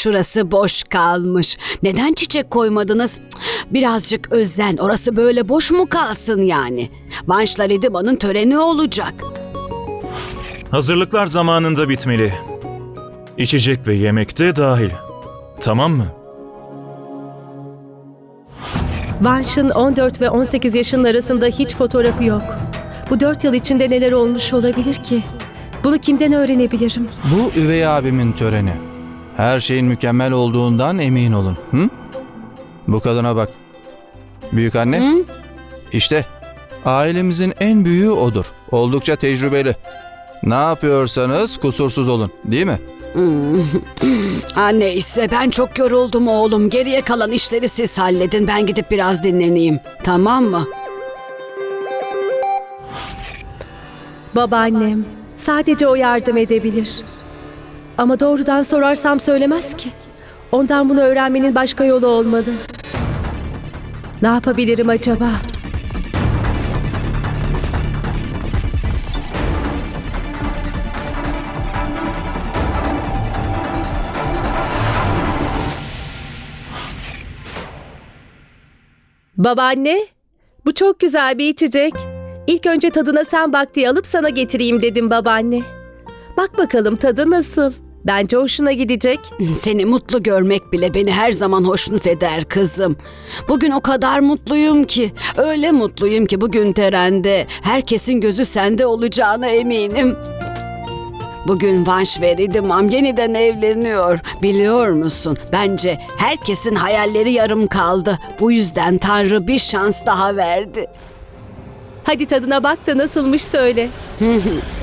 şurası boş kalmış. Neden çiçek koymadınız? Cık, Birazcık özen. Orası böyle boş mu kalsın yani? Vanşla Ridima'nın töreni olacak. Hazırlıklar zamanında bitmeli. İçecek ve yemek de dahil. Tamam mı? Vanş'ın 14 ve 18 yaşının arasında hiç fotoğrafı yok. Bu 4 yıl içinde neler olmuş olabilir ki? Bunu kimden öğrenebilirim? Bu üvey abimin töreni. Her şeyin mükemmel olduğundan emin olun. Hı? Bu kadına bak. Büyük anne. İşte ailemizin en büyüğü odur. Oldukça tecrübeli. Ne yapıyorsanız kusursuz olun, değil mi? Ha neyse ben çok yoruldum oğlum. Geriye kalan işleri siz halledin. Ben gidip biraz dinleneyim. Tamam mı? Babaannem. Sadece o yardım edebilir. Ama doğrudan sorarsam söylemez ki. Ondan bunu öğrenmenin başka yolu olmalı. Ne yapabilirim acaba? Babaanne, bu çok güzel bir içecek. İlk önce tadına sen bak diye alıp sana getireyim dedim babaanne. Bak bakalım tadı nasıl? Bence hoşuna gidecek. Seni mutlu görmek bile beni her zaman hoşnut eder kızım. Bugün o kadar mutluyum ki, öyle mutluyum ki bugün terende herkesin gözü sende olacağına eminim. Bugün Vanş ve Ridimam yeniden evleniyor. Biliyor musun? Bence herkesin hayalleri yarım kaldı. Bu yüzden Tanrı bir şans daha verdi. Hadi tadına bak da nasılmış söyle.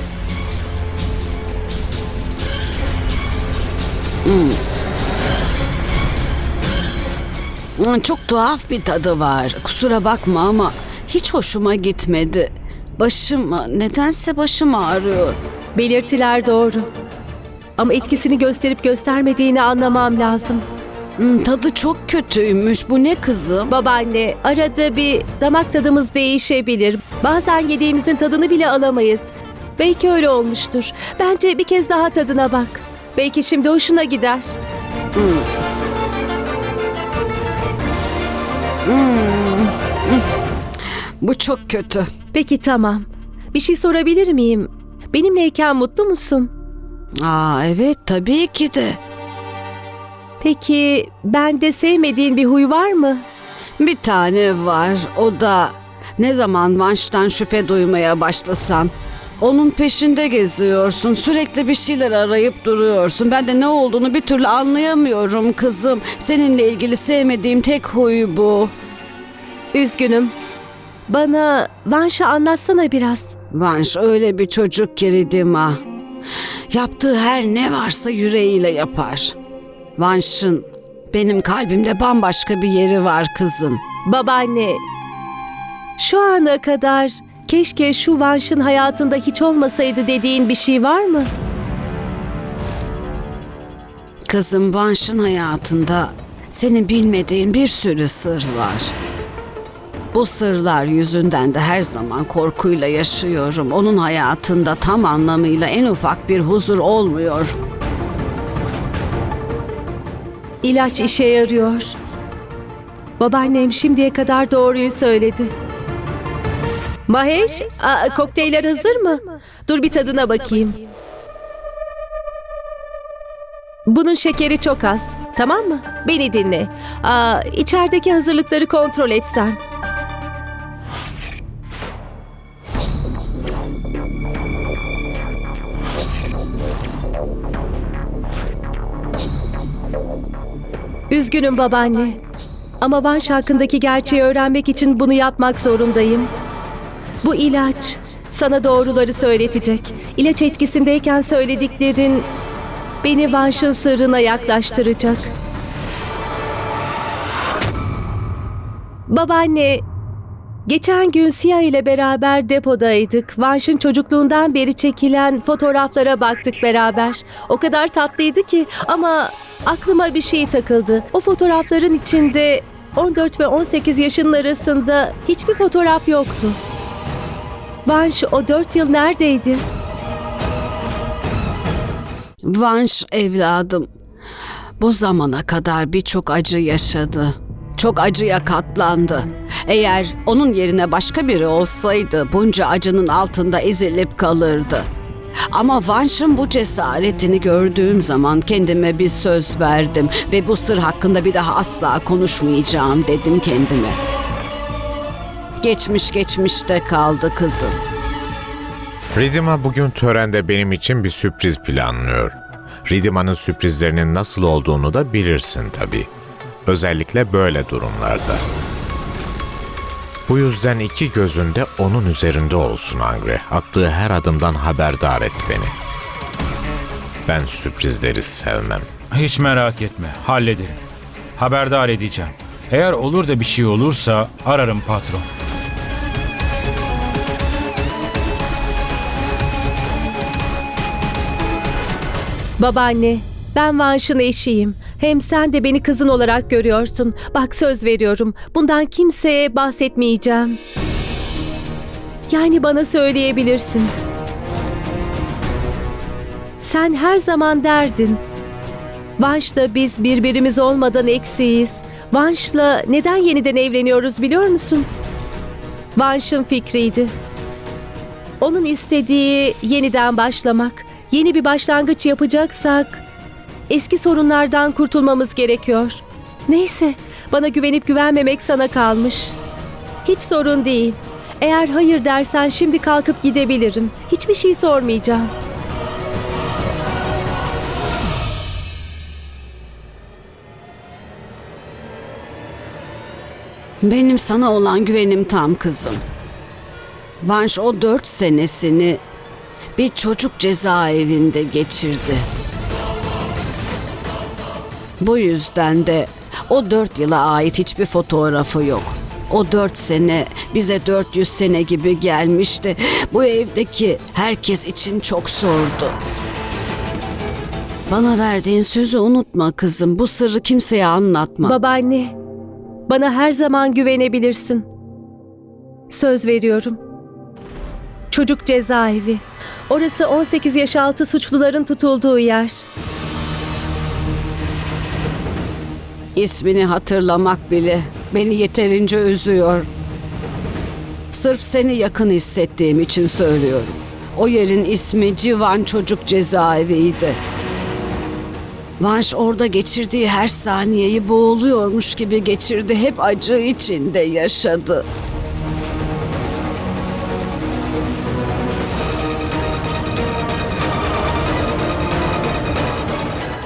Hmm, Çok tuhaf bir tadı var. Kusura bakma ama hiç hoşuma gitmedi. Başım, nedense başım ağrıyor. Belirtiler doğru. Ama etkisini gösterip göstermediğini anlamam lazım. Hmm, Tadı çok kötüymüş. Bu ne kızım? Babaanne, arada bir damak tadımız değişebilir. Bazen yediğimizin tadını bile alamayız. Belki öyle olmuştur. Bence bir kez daha tadına bak. Belki şimdi hoşuna gider. Bu çok kötü. Peki tamam. Bir şey sorabilir miyim? Benimleyken mutlu musun? Aa evet tabii ki de. Peki bende sevmediğin bir huy var mı? Bir tane var. O da ne zaman Vanş'tan şüphe duymaya başlasan. Onun peşinde geziyorsun. Sürekli bir şeyler arayıp duruyorsun. Ben de ne olduğunu bir türlü anlayamıyorum kızım. Seninle ilgili sevmediğim tek huy bu. Üzgünüm. Bana Vanş'ı anlatsana biraz. Vanş öyle bir çocuk ki Ridima. Yaptığı her ne varsa yüreğiyle yapar. Vanş'ın benim kalbimde bambaşka bir yeri var kızım. Babaanne, şu ana kadar keşke şu Vanş'ın hayatında hiç olmasaydı dediğin bir şey var mı? Kızım Vanş'ın hayatında senin bilmediğin bir sürü sır var. Bu sırlar yüzünden de her zaman korkuyla yaşıyorum. Onun hayatında tam anlamıyla en ufak bir huzur olmuyor. İlaç işe yarıyor. Babaannem şimdiye kadar doğruyu söyledi. Mahesh, aa, kokteyller hazır mı? Dur bir tadına bakayım. Bunun şekeri çok az. Tamam mı? Beni dinle. Aa, içerideki hazırlıkları kontrol et sen. Üzgünüm babaanne. Ama Vanş hakkındaki gerçeği öğrenmek için bunu yapmak zorundayım. Bu ilaç sana doğruları söyletecek. İlaç etkisindeyken söylediklerin beni Vanş'ın sırrına yaklaştıracak. Babaanne, geçen gün Siyah ile beraber depodaydık. Vanş'ın çocukluğundan beri çekilen fotoğraflara baktık beraber. O kadar tatlıydı ki ama aklıma bir şey takıldı. O fotoğrafların içinde 14 ve 18 yaşının arasında hiçbir fotoğraf yoktu. Vanş o 4 yıl neredeydi? Vanş evladım. bu zamana kadar birçok acı yaşadı. Çok acıya katlandı. Eğer onun yerine başka biri olsaydı bunca acının altında ezilip kalırdı. Ama Vanş'ın bu cesaretini gördüğüm zaman kendime bir söz verdim ve bu sır hakkında bir daha asla konuşmayacağım dedim kendime. Geçmiş geçmişte kaldı kızım. Ridima bugün törende benim için bir sürpriz planlıyor. Ridima'nın sürprizlerinin nasıl olduğunu da bilirsin tabii. Özellikle böyle durumlarda. Bu yüzden iki gözünde onun üzerinde olsun Angre. Attığı her adımdan haberdar et beni. Ben sürprizleri sevmem. Hiç merak etme, hallederim. Haberdar edeceğim. Eğer olur da bir şey olursa ararım patron. Babaanne, ben Vanş'ın eşiyim. Hem sen de beni kızın olarak görüyorsun. Bak söz veriyorum. Bundan kimseye bahsetmeyeceğim. Yani bana söyleyebilirsin. Sen her zaman derdin. Vanş'la biz birbirimiz olmadan eksiyiz. Vanş'la neden yeniden evleniyoruz biliyor musun? Vanş'ın fikriydi. Onun istediği yeniden başlamak. Yeni bir başlangıç yapacaksak eski sorunlardan kurtulmamız gerekiyor. Neyse, bana güvenip güvenmemek sana kalmış. Hiç sorun değil. Eğer hayır dersen şimdi kalkıp gidebilirim. Hiçbir şey sormayacağım. Benim sana olan güvenim tam kızım. Vanş o dört senesini bir çocuk cezaevinde geçirdi. Bu yüzden de o dört yıla ait hiçbir fotoğrafı yok. O dört sene bize 400 sene gibi gelmişti. Bu evdeki herkes için çok zordu. Bana verdiğin sözü unutma kızım. Bu sırrı kimseye anlatma. Babaanne, bana her zaman güvenebilirsin. Söz veriyorum. Çocuk cezaevi. Orası 18 yaş altı suçluların tutulduğu yer. İsmini hatırlamak bile beni yeterince üzüyor. Sırf seni yakın hissettiğim için söylüyorum. O yerin ismi Civan Çocuk Cezaeviydi. Vanş orada geçirdiği her saniyeyi boğuluyormuş gibi geçirdi. Hep acı içinde yaşadı.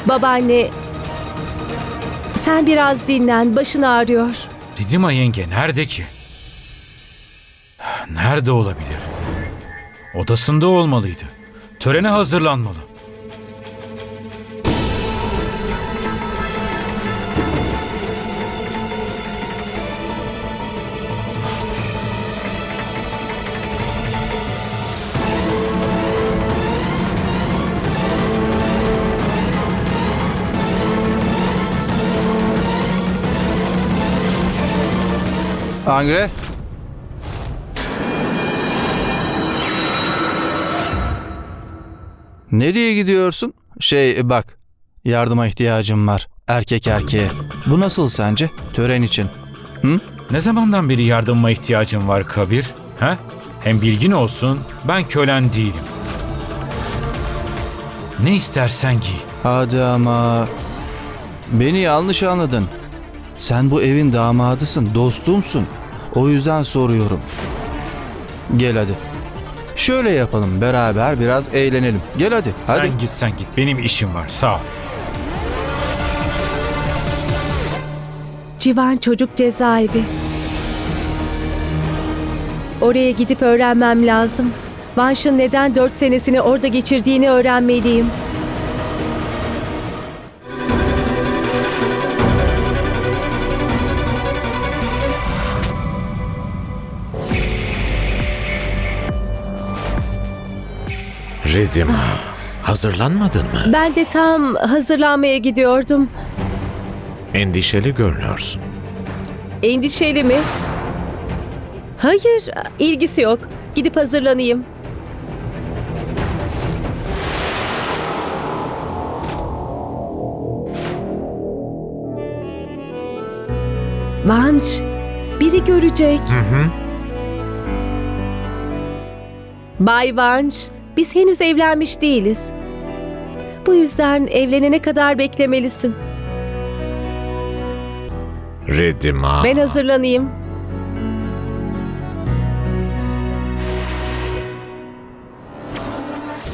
Babaanne, sen biraz dinlen, başın ağrıyor. Ridima yenge nerede ki? Nerede olabilir? Odasında olmalıydı. Törene hazırlanmalı. Angre. Nereye gidiyorsun? Şey bak. Yardıma ihtiyacım var. Erkek erkeğe. Bu nasıl sence? Tören için. Ne zamandan beri yardıma ihtiyacın var Kabir? He? Hem bilgin olsun ben kölen değilim. Ne istersen giy. Hadi ama. Beni yanlış anladın. Sen bu evin damadısın, dostumsun. O yüzden soruyorum. Gel hadi. Şöyle yapalım, beraber biraz eğlenelim. Gel hadi, hadi. Sen git sen git. Benim işim var. Sağ ol. Civan Çocuk Cezaevi. Oraya gidip öğrenmem lazım. Vanş'ın neden 4 senesini orada geçirdiğini öğrenmeliyim. Ridima, hazırlanmadın mı? Ben de tam hazırlanmaya gidiyordum. Endişeli görünüyorsun. Endişeli mi? Hayır, ilgisi yok. Gidip hazırlanayım. Vanş, biri görecek. Hı hı. Bay Vanş, biz henüz evlenmiş değiliz. Bu yüzden evlenene kadar beklemelisin. Ridima. Ben hazırlanayım.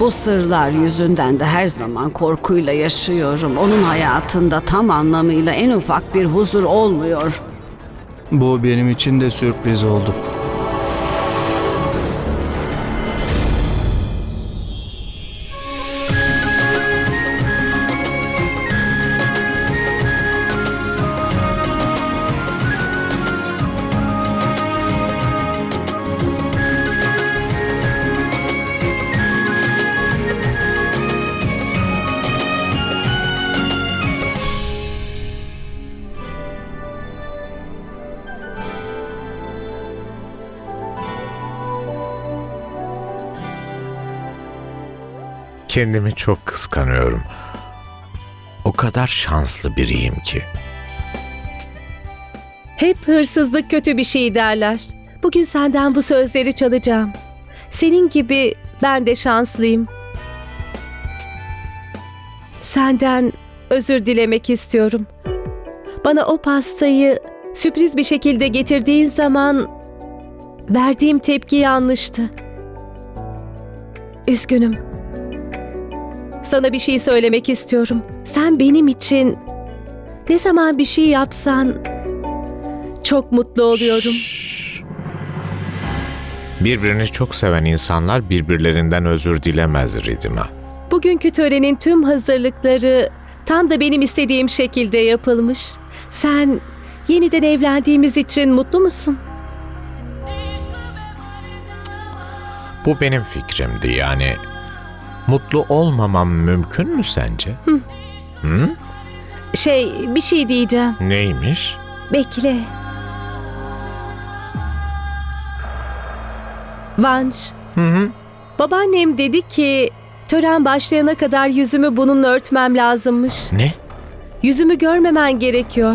Bu sırlar yüzünden de her zaman korkuyla yaşıyorum. Onun hayatında tam anlamıyla en ufak bir huzur olmuyor. Bu benim için de sürpriz oldu. Kendimi çok kıskanıyorum. O kadar şanslı biriyim ki. Hep hırsızlık kötü bir şey derler. Bugün senden bu sözleri çalacağım. Senin gibi ben de şanslıyım. Senden özür dilemek istiyorum. Bana o pastayı sürpriz bir şekilde getirdiğin zaman verdiğim tepki yanlıştı. Üzgünüm. Sana bir şey söylemek istiyorum. Sen benim için ne zaman bir şey yapsan çok mutlu oluyorum. Birbirini çok seven insanlar birbirlerinden özür dilemez Ridima. Bugünkü törenin tüm hazırlıkları tam da benim istediğim şekilde yapılmış. Sen yeniden evlendiğimiz için mutlu musun? Bu benim fikrimdi yani. Mutlu olmamam mümkün mü sence? Hı? Şey, bir şey diyeceğim. Neymiş? Bekle. Vanş, Hı hı. babaannem dedi ki tören başlayana kadar yüzümü bununla örtmem lazımmış. Ne? Yüzümü görmemen gerekiyor.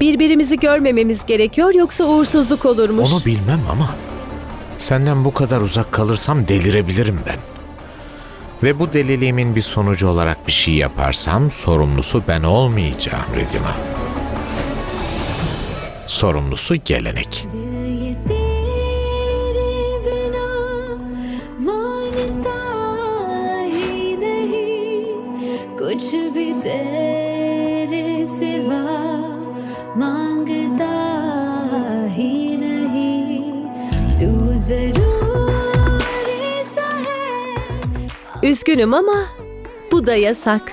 Birbirimizi görmememiz gerekiyor yoksa uğursuzluk olurmuş. Onu bilmem ama senden bu kadar uzak kalırsam delirebilirim ben. Ve bu deliliğimin bir sonucu olarak bir şey yaparsam sorumlusu ben olmayacağım Ridima. Sorumlusu gelenek. दिल ये तेरे बिना मानता ही नहीं कुछ भी तेरे सिवा मांगता ही नहीं तू जरूरी Üzgünüm ama bu da yasak.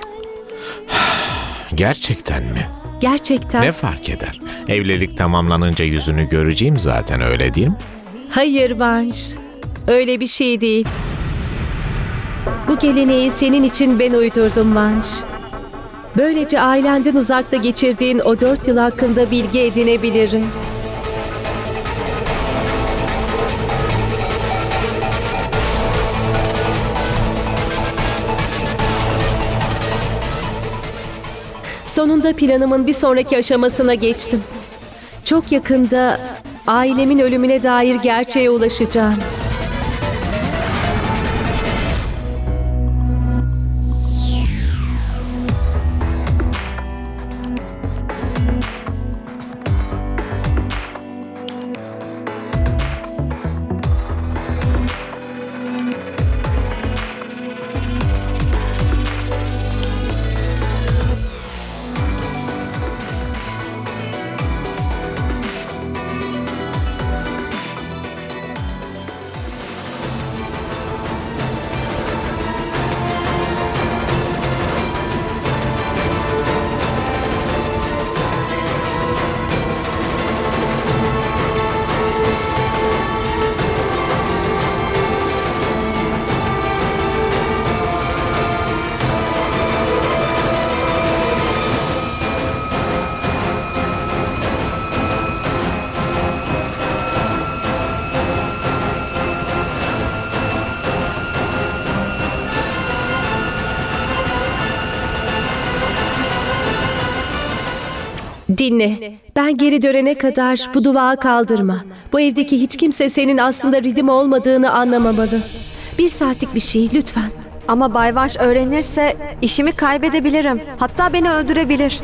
Gerçekten mi? Gerçekten. Ne fark eder? Evlilik tamamlanınca yüzünü göreceğim zaten öyle değil mi? Hayır Vanş. Öyle bir şey değil. Bu geleneği senin için ben uydurdum Vanş. Böylece ailenden uzakta geçirdiğin o dört yıl hakkında bilgi edinebilirim. Sonunda planımın bir sonraki aşamasına geçtim. Çok yakında ailemin ölümüne dair gerçeğe ulaşacağım. Dinle. Ben geri dönene kadar bu duvağı kaldırma. Bu evdeki hiç kimse senin aslında Ridim olmadığını anlamamalı. Bir saatlik bir şey lütfen. Ama Bay Vanş öğrenirse işimi kaybedebilirim. Hatta beni öldürebilir.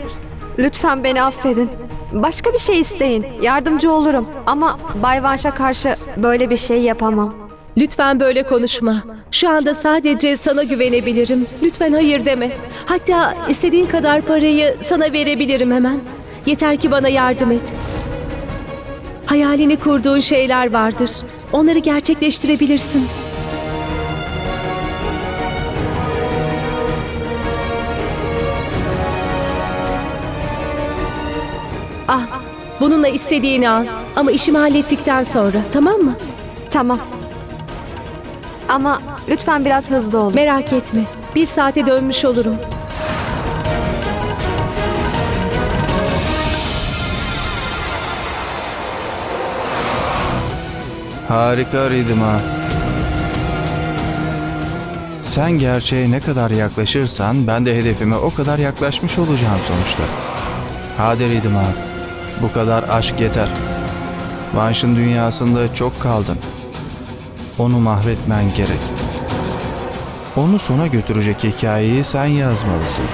Lütfen beni affedin. Başka bir şey isteyin. Yardımcı olurum. Ama Bay Vanş'a karşı böyle bir şey yapamam. Lütfen böyle konuşma. Şu anda sadece sana güvenebilirim. Lütfen hayır deme. Hatta istediğin kadar parayı sana verebilirim hemen. Yeter ki bana yardım et. Hayalini kurduğun şeyler vardır. Onları gerçekleştirebilirsin. Ah, bununla istediğini al. Ama işimi hallettikten sonra, tamam mı? Tamam. Ama lütfen biraz hızlı olun. Merak etme. Bir saate dönmüş olurum. Harika Ridima. Sen gerçeğe ne kadar yaklaşırsan ben de hedefime o kadar yaklaşmış olacağım sonuçta. Hadi Ridima. Bu kadar aşk yeter. Vanş'ın dünyasında çok kaldın. Onu mahvetmen gerek. Onu sona götürecek hikayeyi sen yazmalısın.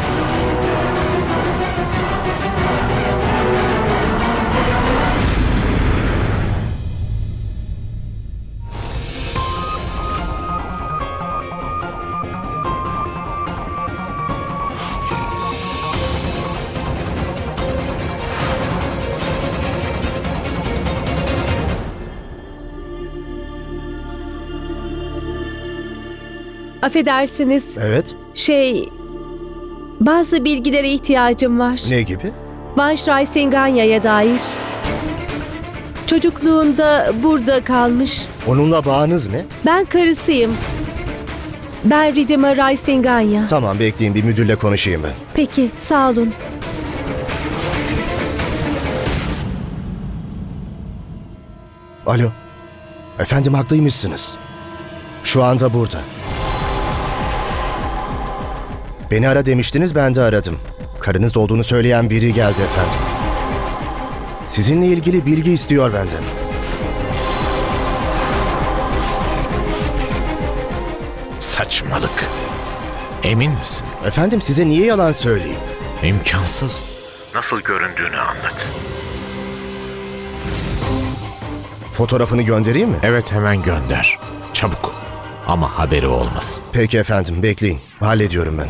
Affedersiniz. Evet. Şey... Bazı bilgilere ihtiyacım var. Ne gibi? Vanş Rai Singanya'ya dair. Çocukluğunda burada kalmış. Onunla bağınız ne? Ben karısıyım. Ben Ridima Rai Singanya. Tamam bekleyin bir müdürle konuşayım ben. Peki, sağ olun. Alo. Efendim haklıymışsınız. Şu anda burada. Beni ara demiştiniz ben de aradım. Karınızda olduğunu söyleyen biri geldi efendim. Sizinle ilgili bilgi istiyor benden. Saçmalık. Emin misin? Efendim size niye yalan söyleyeyim? İmkansız. Nasıl göründüğünü anlat. Fotoğrafını göndereyim mi? Evet hemen gönder. Çabuk. Ama haberi olmasın. Peki efendim bekleyin. Hallediyorum ben.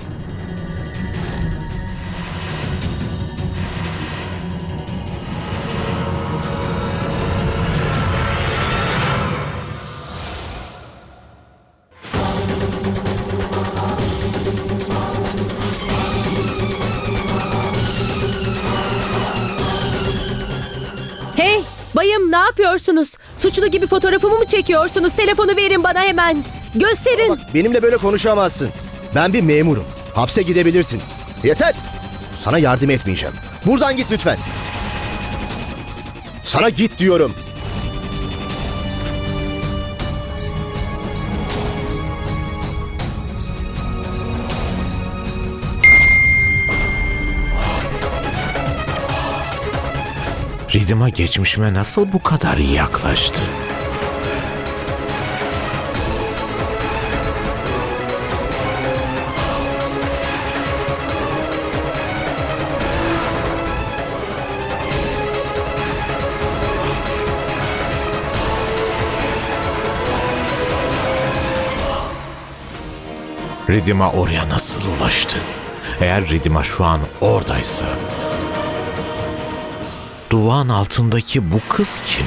Hey, bayım ne yapıyorsunuz? Suçlu gibi fotoğrafımı mı çekiyorsunuz? Telefonu verin bana hemen. Gösterin. Benimle böyle konuşamazsın. Ben bir memurum. Hapse gidebilirsin. Yeter. Sana yardım etmeyeceğim. Buradan git lütfen. Sana git diyorum. Ridima geçmişime nasıl bu kadar iyi yaklaştı? Ridima oraya nasıl ulaştı? Eğer Ridima şu an oradaysa... Duvağın altındaki bu kız kim?